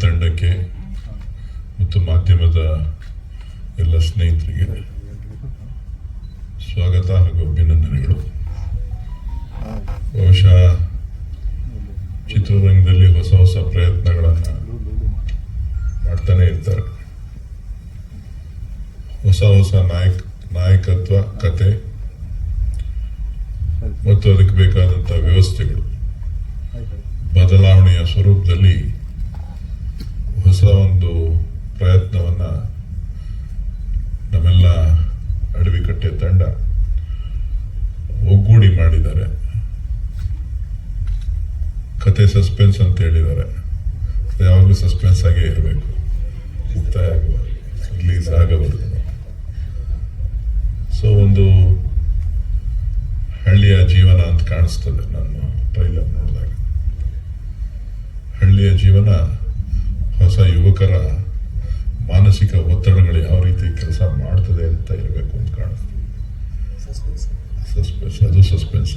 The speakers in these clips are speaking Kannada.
ತಂಡಕ್ಕೆ ಮತ್ತು ಮಾಧ್ಯಮದ ಎಲ್ಲ ಸ್ನೇಹಿತರಿಗೆ ಸ್ವಾಗತ ಹಾಗೂ ಅಭಿನಂದನೆಗಳು. ಬಹುಶಃ ಚಿತ್ರರಂಗದಲ್ಲಿ ಹೊಸ ಹೊಸ ಪ್ರಯತ್ನಗಳನ್ನು ಮಾಡ್ತಾನೆ ಇರ್ತಾರೆ. ಹೊಸ ಹೊಸ ನಾಯಕ, ನಾಯಕತ್ವ, ಕತೆ ಮತ್ತು ಅದಕ್ಕೆ ಬೇಕಾದಂಥ ವ್ಯವಸ್ಥೆಗಳು. ಬದಲಾವಣೆಯ ಸ್ವರೂಪದಲ್ಲಿ ಹೊಸ ಒಂದು ಪ್ರಯತ್ನವನ್ನ ನಮ್ಮೆಲ್ಲ ಅಡವಿಕಟ್ಟೆ ತಂಡ ಒಗ್ಗೂಡಿ ಮಾಡಿದ್ದಾರೆ. ಕತೆ ಸಸ್ಪೆನ್ಸ್ ಅಂತ ಹೇಳಿದ್ದಾರೆ. ಯಾವಾಗಲೂ ಸಸ್ಪೆನ್ಸ್ ಆಗೇ ಇರಬೇಕು. ಮುಕ್ತಾಯ ರಿಲೀಸ್ ಆಗಬಾರ್ದು. ಸೊ, ಒಂದು ಹಳ್ಳಿಯ ಜೀವನ ಅಂತ ಕಾಣಿಸ್ತದೆ ನಾನು ಟ್ರೈಲರ್ ನೋಡಿದಾಗ. ಹಳ್ಳಿಯ ಜೀವನ ಹೊಸ ಯುವಕರ ಮಾನಸಿಕ ಒತ್ತಡಗಳು ಯಾವ ರೀತಿ ಕೆಲಸ ಮಾಡ್ತದೆ ಅಂತ ಇರಬೇಕು ಅಂತ ಕಾಣಿಸ್ತದೆ ಸಸ್ಪೆನ್ಸ್ ಅದು ಸಸ್ಪೆನ್ಸ್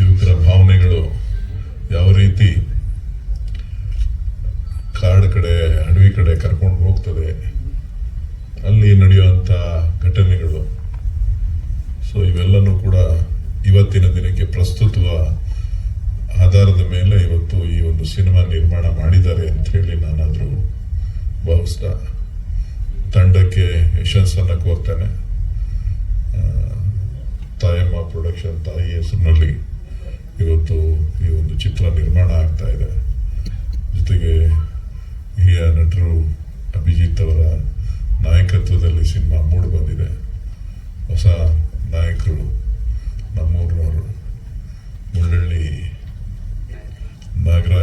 ಯುವಕರ ಭಾವನೆಗಳು ಯಾವ ರೀತಿ ಕಾಡು ಕಡೆ ಅಡವಿ ಕಡೆ ಕರ್ಕೊಂಡು ಹೋಗ್ತದೆ, ಅಲ್ಲಿ ನಡೆಯುವಂಥ ಘಟನೆಗಳು. ಸೊ ಇವೆಲ್ಲನೂ ಕೂಡ ಇವತ್ತಿನ ದಿನಕ್ಕೆ ಪ್ರಸ್ತುತವ ಆಧಾರದ ಮೇಲೆ ಇವತ್ತು ಈ ಒಂದು ಸಿನಿಮಾ ನಿರ್ಮಾಣ ಮಾಡಿದ್ದಾರೆ ಅಂತ ಹೇಳಿ ನಾನಾದರೂ ಭಾವಿಸ್ತಾ ತಂಡಕ್ಕೆ ಯಶಸ್ಸನ್ನು ಕೋರ್ತೇನೆ ತಾಯಮ್ಮ ಪ್ರೊಡಕ್ಷನ್ ತಾಯಿ ಹೆಸರಿನಲ್ಲಿ ಇವತ್ತು ಈ ಒಂದು ಚಿತ್ರ ನಿರ್ಮಾಣ ಆಗ್ತಾ ಇದೆ. ಜೊತೆಗೆ ಹಿರಿಯ ನಟರು ಅಭಿಜಿತ್ ಅವರ ನಾಯಕತ್ವದಲ್ಲಿ ಸಿನಿಮಾ ಮೂಡಿ ಬಂದಿದೆ. ಹೊಸ ನಾಯಕರು ನಮ್ಮೂರಿನವರು ಮುಳ್ಳಳ್ಳಿ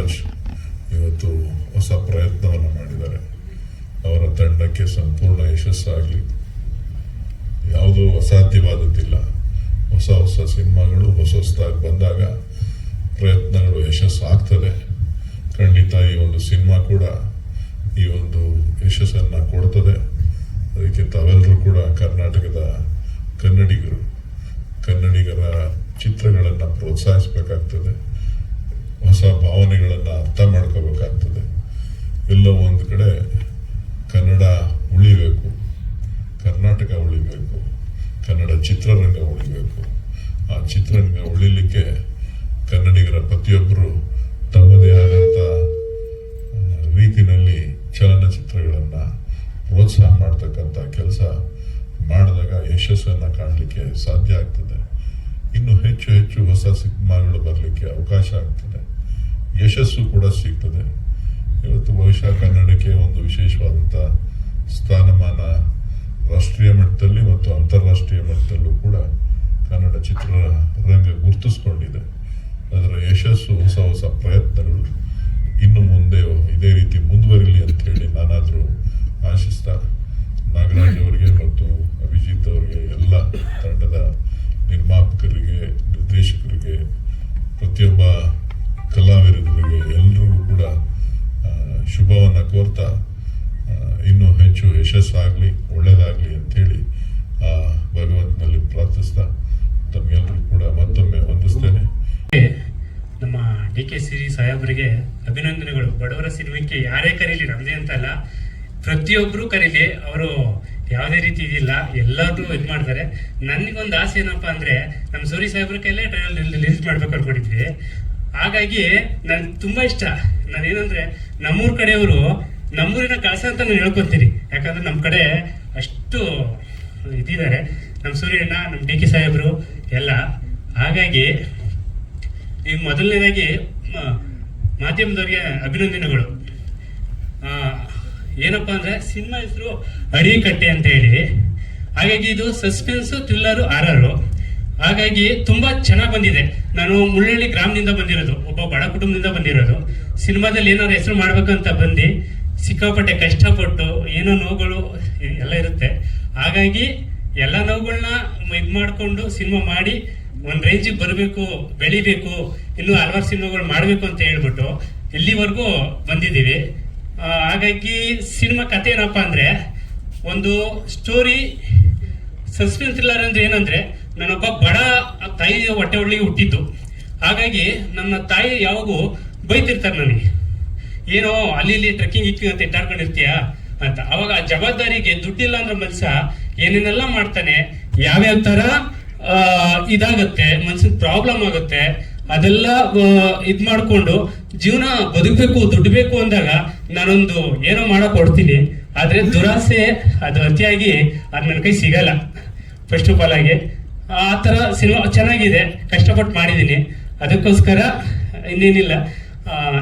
ನಾಗರಾಜ್ ಇವತ್ತು ಹೊಸ ಪ್ರಯತ್ನವನ್ನು ಮಾಡಿದ್ದಾರೆ. ಅವರ ತಂಡಕ್ಕೆ ಸಂಪೂರ್ಣ ಯಶಸ್ಸಾಗಲಿ. ಯಾವುದೂ ಅಸಾಧ್ಯವಾದದ್ದಿಲ್ಲ. ಹೊಸ ಹೊಸ ಸಿನಿಮಾಗಳು, ಹೊಸ ಹೊಸದಾಗಿ ಬಂದಾಗ ಪ್ರಯತ್ನಗಳು ಯಶಸ್ಸು ಆಗ್ತದೆ ಖಂಡಿತ ಈ ಒಂದು ಸಿನಿಮಾ ಕೂಡ ಈ ಒಂದು ಯಶಸ್ಸನ್ನು ಕೊಡ್ತದೆ. ಅದಕ್ಕೆ ತಾವೆಲ್ಲರೂ ಕೂಡ ಕರ್ನಾಟಕದ ಕನ್ನಡಿಗರು, ಕನ್ನಡಿಗರ ಚಿತ್ರಗಳನ್ನು ಪ್ರೋತ್ಸಾಹಿಸಬೇಕಾಗ್ತದೆ. ಹೊಸ ಭಾವನೆಗಳನ್ನು ಅರ್ಥ ಮಾಡ್ಕೋಬೇಕಾಗ್ತದೆ. ಎಲ್ಲ ಒಂದು ಕಡೆ ಕನ್ನಡ ಉಳಿಬೇಕು. ಕರ್ನಾಟಕ ಉಳಿಬೇಕು. ಕನ್ನಡ ಚಿತ್ರರಂಗ ಉಳಿಬೇಕು. ಆ ಚಿತ್ರರಂಗ ಉಳಿಲಿಕ್ಕೆ ಕನ್ನಡಿಗರ ಪ್ರತಿಯೊಬ್ಬರು ತಮ್ಮದೇ ಆದಂಥ ರೀತಿಯಲ್ಲಿ ಚಲನಚಿತ್ರಗಳನ್ನು ಪ್ರೋತ್ಸಾಹ ಮಾಡ್ತಕ್ಕಂಥ ಕೆಲಸ ಮಾಡಿದಾಗ ಯಶಸ್ಸನ್ನು ಕಾಣಲಿಕ್ಕೆ ಸಾಧ್ಯ ಆಗ್ತದೆ. ಇನ್ನು ಹೆಚ್ಚು ಹೆಚ್ಚು ಹೊಸ ಸಿನಿಮಾಗಳು ಬರಲಿಕ್ಕೆ ಅವಕಾಶ ಆಗ್ತದೆ. ಯಶಸ್ಸು ಕೂಡ ಸಿಗ್ತದೆ. ಇವತ್ತು ಬಹುಶಃ ಕನ್ನಡಕ್ಕೆ ಒಂದು ವಿಶೇಷವಾದಂಥ ಸ್ಥಾನಮಾನ ರಾಷ್ಟ್ರೀಯ ಮಟ್ಟದಲ್ಲಿ ಮತ್ತು ಅಂತಾರಾಷ್ಟ್ರೀಯ ಮಟ್ಟದಲ್ಲೂ ಕೂಡ ಕನ್ನಡ ಚಿತ್ರರಂಗ ಗುರುತಿಸ್ಕೊಂಡಿದೆ. ಅದರ ಯಶಸ್ಸು ಹೊಸ ಹೊಸ ಪ್ರಯತ್ನಗಳು ಇನ್ನು ಮುಂದೆ ಇದೇ ರೀತಿ ಮುಂದುವರಿಲಿ ಅಂತ ಹೇಳಿ ನಾನಾದರೂ ಆಶಿಸ್ತಾ ನಾಗರಾಜ್ ಅವರಿಗೆ ಮತ್ತು ಅಭಿಜಿತ್ ಅವರಿಗೆ ಎಲ್ಲ ತಂಡದ ನಿರ್ಮಾಪಕರಿಗೆ, ನಿರ್ದೇಶಕರಿಗೆ ಪ್ರತಿಯೊಬ್ಬ ಕೋರ್ತಾ ಇನ್ನೂ ಹೆಚ್ಚು ಯಶಸ್ಸಾಗಲಿ ಒಳ್ಳೆಯದಾಗಲಿ ಅಂಥೇಳಿ ಭಗವಂತನಲ್ಲಿ ಪ್ರಾರ್ಥಿಸ್ತಾ ತಮಗೆಲ್ಲರೂ ಕೂಡ ಮತ್ತೊಮ್ಮೆ ವಂದಿಸ್ತೇನೆ. ನಮ್ಮ ಡಿ ಕೆ ಸಿರಿ ಸಾಹೇಬರಿಗೆ ಅಭಿನಂದನೆಗಳು. ಬಡವರ ಸಿನಿಮಾಕ್ಕೆ ಯಾರೇ ಕರೀಲಿ ನಮ್ದೇ ಅಂತ ಅಲ್ಲ ಪ್ರತಿಯೊಬ್ಬರು ಕರೀಲಿ, ಅವರು ಯಾವುದೇ ರೀತಿ ಇದಿಲ್ಲ ಎಲ್ಲರೂ ಇದು ಮಾಡ್ತಾರೆ. ನನಗೊಂದು ಆಸೆ ಏನಪ್ಪ ಅಂದ್ರೆ ನಮ್ಮ ಸೂರಿ ಸಾಹೇಬ್ರ ಕೈಲೇ ಟ್ರಯಲ್ ರಿಲೀಸ್ ಮಾಡ್ಬೇಕು ಅನ್ಕೊಂಡಿದ್ವಿ. ಹಾಗಾಗಿ ನನ್ಗೆ ತುಂಬಾ ಇಷ್ಟ. ನಾನು ಏನಂದ್ರೆ ನಮ್ಮೂರ್ ಕಡೆಯವರು ನಮ್ಮೂರಿನ ಕಳಸ ಅಂತ ನಾನು ಹೇಳ್ಕೊತೀನಿ ಯಾಕಂದ್ರೆ ನಮ್ಮ ಕಡೆ ಅಷ್ಟು ಇದಿದ್ದಾರೆ. ನಮ್ಮ ಸೂರ್ಯಣ್ಣ ನಮ್ಮ ಡಿ ಕೆ ಸಾಹೇಬರು ಎಲ್ಲ. ಹಾಗಾಗಿ ಈಗ ಮೊದಲನೇದಾಗಿ ಮಾಧ್ಯಮದವ್ರಿಗೆ ಅಭಿನಂದನೆಗಳು. ಏನಪ್ಪಾ ಅಂದ್ರೆ ಸಿನಿಮಾ ಹೆಸರು ಅಡಿಕಟ್ಟೆ ಅಂತ ಹೇಳಿ. ಹಾಗಾಗಿ ಇದು ಸಸ್ಪೆನ್ಸ್ ಥ್ರಿಲ್ಲರು ಆರರು. ಹಾಗಾಗಿ ತುಂಬಾ ಚೆನ್ನಾಗಿ ಬಂದಿದೆ. ನಾನು ಮುಳ್ಳಳ್ಳಿ ಗ್ರಾಮದಿಂದ ಬಂದಿರೋದು, ಒಬ್ಬ ಬಡ ಕುಟುಂಬದಿಂದ ಬಂದಿರೋದು. ಸಿನಿಮಾದಲ್ಲಿ ಏನಾದ್ರು ಹೆಸರು ಮಾಡ್ಬೇಕಂತ ಬಂದು ಸಿಕ್ಕಾಪಟ್ಟೆ ಕಷ್ಟಪಟ್ಟು ಏನೋ ನೋವುಗಳು ಎಲ್ಲ ಇರುತ್ತೆ. ಹಾಗಾಗಿ ಎಲ್ಲ ನೋವುಗಳನ್ನ ಇದು ಮಾಡಿಕೊಂಡು ಸಿನಿಮಾ ಮಾಡಿ ಒಂದು ರೇಂಜಿಗೆ ಬರಬೇಕು, ಬೆಳಿಬೇಕು, ಇನ್ನು ಹಲವಾರು ಸಿನಿಮಾಗಳು ಮಾಡಬೇಕು ಅಂತ ಹೇಳ್ಬಿಟ್ಟು ಇಲ್ಲಿವರೆಗೂ ಬಂದಿದ್ದೀವಿ. ಹಾಗಾಗಿ ಸಿನಿಮಾ ಕತೆ ಏನಪ್ಪ ಅಂದ್ರೆ, ಒಂದು ಸ್ಟೋರಿ ಸಸ್ಪೆನ್ಸ್ ಥ್ರಿಲ್ಲರ್ ಅಂದ್ರೆ ಏನಂದ್ರೆ ನಾನೊಬ್ಬ ಬಡ ತಾಯಿ ಹೊಟ್ಟೆ ಒಳ್ಳಿಗೆ ಹುಟ್ಟಿದ್ದು. ಹಾಗಾಗಿ ನನ್ನ ತಾಯಿ ಯಾವಾಗೂ ಬೈತಿರ್ತಾರೆ ನನಗೆ. ಏನೋ ಅಲ್ಲಿ ಇಲ್ಲಿ ಟ್ರೆಕ್ಕಿಂಗ್ ಇಕ್ಕಿಂಗ್ ಅಂತ ಇಟ್ಟಾಡ್ಕೊಂಡಿರ್ತೀಯ ಅಂತ. ಅವಾಗ ಆ ಜವಾಬ್ದಾರಿಗೆ ದುಡ್ಡಿಲ್ಲ ಅಂದ್ರೆ ಮನುಷ್ಯ ಏನೇನೆಲ್ಲ ಮಾಡ್ತಾನೆ, ಯಾವ್ಯಾವ ತರ ಇದಾಗುತ್ತೆ ಮನ್ಸಿನ ಪ್ರಾಬ್ಲಮ್ ಆಗುತ್ತೆ, ಅದೆಲ್ಲ ಇದ್ ಮಾಡ್ಕೊಂಡು ಜೀವನ ಬದುಕಬೇಕು ದುಡ್ಡು ಬೇಕು ಅಂದಾಗ ನಾನೊಂದು ಏನೋ ಮಾಡಕ್ ಕೊಡ್ತೀನಿ ಆದ್ರೆ ದುರಾಸೆ ಅದು ಅತಿಯಾಗಿ ಅದು ನನ್ನ ಕೈ ಸಿಗಲ್ಲ. ಫಸ್ಟ್ ಆಫ್ ಆಲ್ ಆಗಿ. ಆ ಥರ ಸಿನಿಮಾ ಚೆನ್ನಾಗಿದೆ ಕಷ್ಟಪಟ್ಟು ಮಾಡಿದ್ದೀನಿ. ಅದಕ್ಕೋಸ್ಕರ ಇನ್ನೇನಿಲ್ಲ.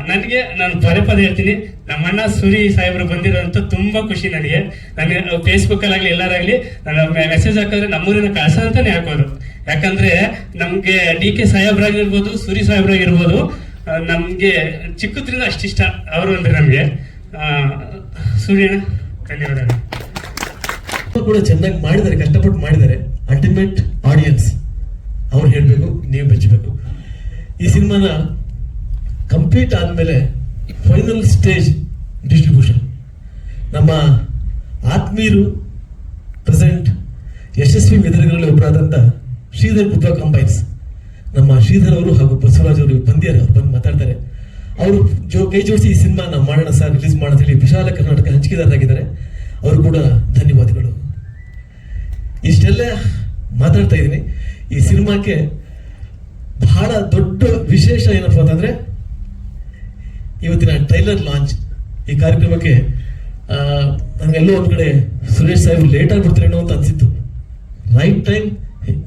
ನನಗೆ ನಾನು ಪದೇ ಪದೇ ಹೇಳ್ತೀನಿ ನಮ್ಮ ಅಣ್ಣ ಸೂರಿ ಸಾಹೇಬರು ಬಂದಿರೋಂಥ ತುಂಬಾ ಖುಷಿ ನನಗೆ. ನನಗೆ ಫೇಸ್ಬುಕ್ ಎಲ್ಲರಾಗಲಿ ನನ್ನ ಮೆಸೇಜ್ ಹಾಕಿದ್ರೆ ನಮ್ಮೂರಿನ ಕಳಸ ಅಂತಲೇ ಹಾಕೋದು. ಯಾಕಂದ್ರೆ ನಮಗೆ ಡಿ ಕೆ ಸಾಹೇಬ್ರಾಗಿರ್ಬೋದು ಸೂರಿ ಸಾಹೇಬ್ರಾಗಿರ್ಬೋದು ನಮಗೆ ಚಿಕ್ಕದ್ರಿಂದ ಅಷ್ಟಿಷ್ಟ ಅವರು ಅಂದರೆ ನಮಗೆ. ಆ, ಸೂರ್ಯಣ್ಣ ಧನ್ಯವಾದಗಳು. ಕೂಡ ಚೆನ್ನಾಗಿ ಮಾಡಿದ್ದಾರೆ ಕಷ್ಟಪಟ್ಟು ಮಾಡಿದ್ದಾರೆ. ಅಲ್ಟಿಮೇಟ್ ಆಡಿಯನ್ಸ್ ಅವ್ರು ಹೇಳಬೇಕು, ನೀವು ಬೆಚ್ಚಬೇಕು. ಈ ಸಿನಿಮಾನ ಕಂಪ್ಲೀಟ್ ಆದಮೇಲೆ ಫೈನಲ್ ಸ್ಟೇಜ್ ಡಿಸ್ಟ್ರಿಬ್ಯೂಷನ್ ನಮ್ಮ ಆತ್ಮೀಯರು ಪ್ರೆಸೆಂಟ್ ಯಶಸ್ವಿ ಮೆದುರುಗಳಲ್ಲಿ ಒಬ್ಬರಾದಂಥ ಶ್ರೀಧರ್ ಪುತ್ರ ಕಂಬೈನ್ಸ್. ನಮ್ಮ ಶ್ರೀಧರ್ ಅವರು ಹಾಗೂ ಬಸವರಾಜ್ ಅವರು ಬಂದಿದ್ದಾರೆ, ಅವ್ರು ಬಂದು ಮಾತಾಡ್ತಾರೆ. ಅವರು ಜೋ, ಕೈ ಜೋಡಿಸಿ ಈ ಸಿನಿಮಾ ನಾವು ಮಾಡೋಣ ಸರ್ ರಿಲೀಸ್ ಮಾಡೋಣ ಹೇಳಿ ವಿಶಾಲ ಕರ್ನಾಟಕ ಹಂಚಿಕೆದಾರರಾಗಿದ್ದಾರೆ. ಅವರು ಕೂಡ ಧನ್ಯವಾದಗಳು. ಇಷ್ಟೆಲ್ಲ ಮಾತಾಡ್ತಾ ಇದ್ದೀನಿ. ಈ ಸಿನಿಮಾಕ್ಕೆ ಬಹಳ ದೊಡ್ಡ ವಿಶೇಷ ಏನಪ್ಪ ಅಂತಂದ್ರೆ, ಇವತ್ತಿನ ಟ್ರೈಲರ್ ಲಾಂಚ್ ಈ ಕಾರ್ಯಕ್ರಮಕ್ಕೆ ನನಗೆಲ್ಲೋ ಒಂದ್ ಕಡೆ ಸುರೇಶ್ ಸಾಹೇಬ್ ಲೇಟ್ ಆಗ್ಬಿಡ್ತಾರೇನೋ ಅಂತ ಅನಿಸಿತ್ತು. ರೈಟ್ ಟೈಮ್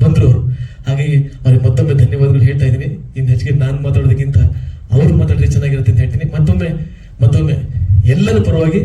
ಬಂದ್ರು ಅವರು. ಹಾಗಾಗಿ ಅವ್ರಿಗೆ ಮತ್ತೊಮ್ಮೆ ಧನ್ಯವಾದಗಳು ಹೇಳ್ತಾ ಇದ್ದೀನಿ. ಇನ್ನು ಹೆಚ್ಚಿಗೆ ನಾನು ಮಾತಾಡೋದಕ್ಕಿಂತ ಅವ್ರು ಮಾತಾಡಿದ್ರೆ ಚೆನ್ನಾಗಿರುತ್ತೆ ಅಂತ ಹೇಳ್ತೀನಿ. ಮತ್ತೊಮ್ಮೆ ಮತ್ತೊಮ್ಮೆ ಎಲ್ಲರ ಪರವಾಗಿ